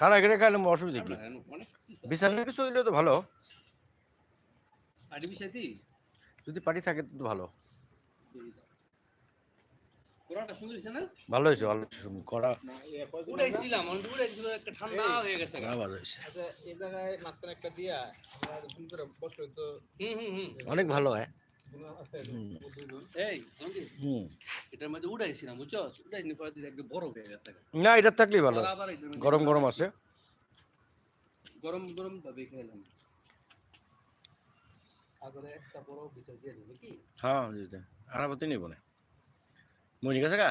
খানা কেটে খাইলে অসুবিধা কি? বিছানা কিছু হইলে তো ভালো। যদি পার্টি থাকে তো ভালো। হয়েছে না? ভালো হয়েছে ভালো হয়েছে শুনুন, উড়াইছিলাম উড়াইছিল একটা ঠান্ডা হয়ে গেছে ভালো হয়েছে। আচ্ছা এই জায়গায় মাঝখানে একটা দিয়া আমরা অনেক ভালো হয়। না এটা থাকলেই ভালো। গরম গরম আছে। গরম গরম ভাবে খেলাম আগরে একটা বড় ভিতর দিয়ে দেবে কি? হ্যাঁ দিতে আরাপতি নিব না। মনি গেছে গা?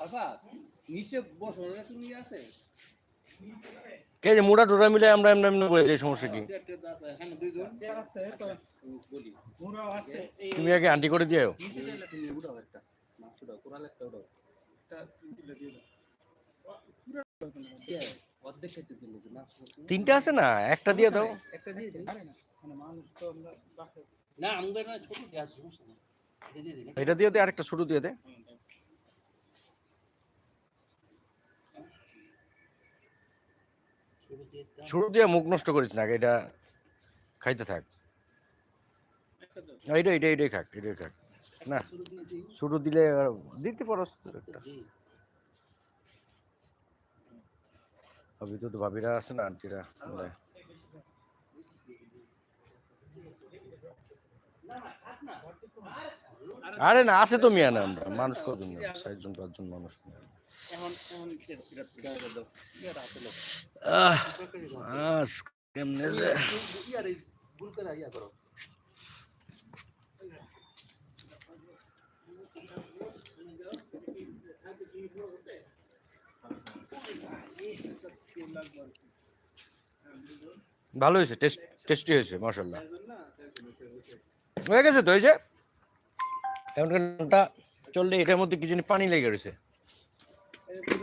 দিয়েছে আলফা নিচে বসো না তুমি আছে কে যে মোটা টোটা মিলে আমরা এমনি এমনি বলে এই সমস্যা কি? হ্যাঁ মুড়া আছে তুমি আগে আন্টি করে দিও। মাছ তিনটা আছে না? একটা দিয়ে দাও। একটা দিয়ে না মানে মানুষ তো আমরা ছোট দিয়ে এটা দিয়ে দে আরেকটা ছোট দিয়ে দে। ছোট দিয়ে মুখ নষ্ট করিস না এটা খাইতে থাক। না, এইটা এইটা এইটাই খাক এটাই খাক। না ছোট দিলে দিতে পারস একটা। তো ভাবিরা আছে না আন্টিরা? আরে না আছে তো মিয়া না আমরা। মানুষ কজন চারজন পাঁচজন মানুষ। কেমনে যে ভুল করে করো। ভালো হয়েছে টেস্ট টেস্টি হয়েছে মাশাল্লাহ হয়ে গেছে তো এই যে? নামটা চললে এটার মধ্যে কি জানি পানি লেগে রয়েছে।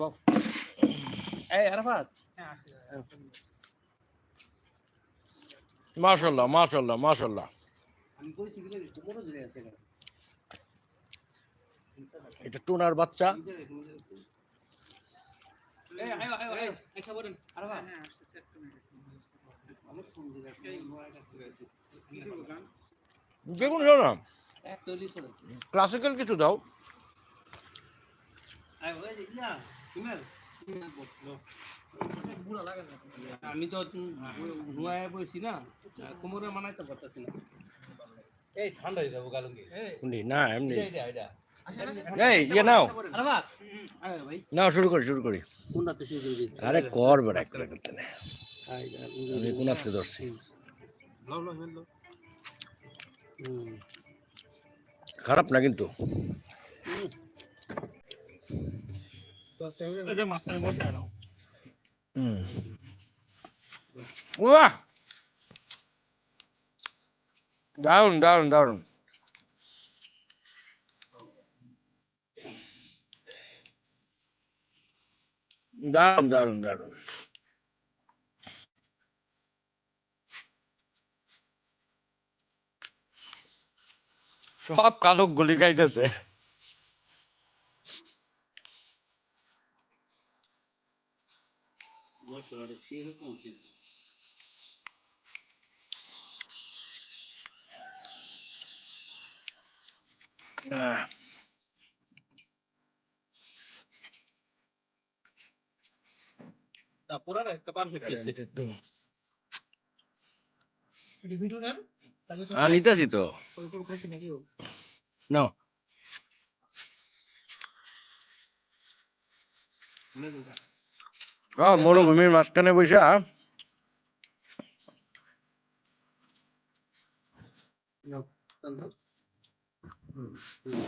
বাপ এই আরাফাত। হ্যাঁ মাশাল্লাহ মাশাল্লাহ মাশাল্লাহ এটা টোনার বাচ্চা। এই আয়ো আয়ো আয়ো। একটা বলেন আরাফাত। হ্যাঁ আসছে সেট করে আমার ফোন দিলে এই মোবাইলটা খুলে আছে। কি দেব গান? যে কোনো জানো না এক চল্লিশ করে ক্লাসিক্যাল কিছু দাও। আমি তো নুয়ায় বসছি না কোমরে মানাইতে পারতেছি না। এই ঠান্ডা হয়ে যাব গালঙ্গি না এমনি। এই ইয়ে নাও। আরে বাহ আরে ভাই। নাও শুরু করি শুরু করি। আরে কর বেড়া করে করতে না। আমি কোনাতে ধরছি। খারাপ না কিন্তু। হুম। দারুণ দারুণ দারুণ দারুণ দারুণ দারুণ সব কালক গলি গাইতেছে। বসো, আরে সে এরকম কিন্তু আহ, তারপর আর একটা পারফেক্ট আছে এটা একটু- এটা ভিডিও নেন তাহলে আহ, নিতেছি তো ওই করে কইছি নাকি ও নাও আহ, মরুভূমির মাঝখানে বসে নাও টান দাও হুম হুম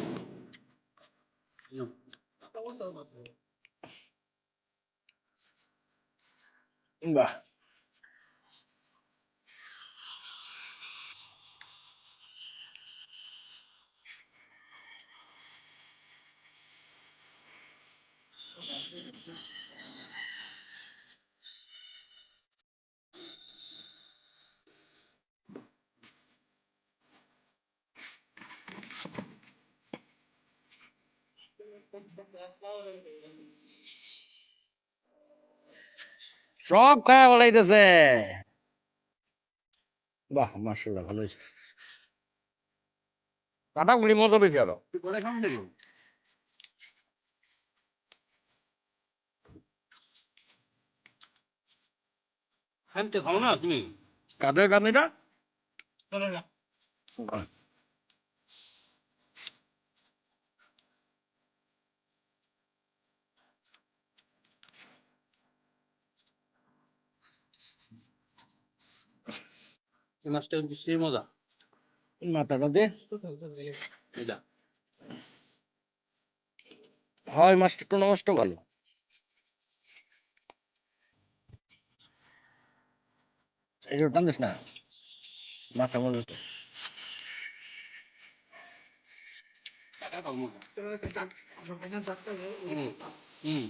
নাও বাহ সব খায়া বলাইতেছে। বাহ মার্শাল্লাহ ভালো হয়েছে কাটাগুলি মজা বেশি আরও। খাও না তুমি? কাদের গানিটা এই মাছটা কিন্তু মজা মাথাটা দে এটা হয় মাছটা টুনা মাছটা ভালো এটা না মাথা মজা হুম হুম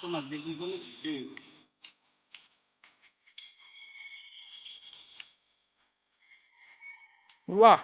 তোমার দেখি বলে সেই বাহ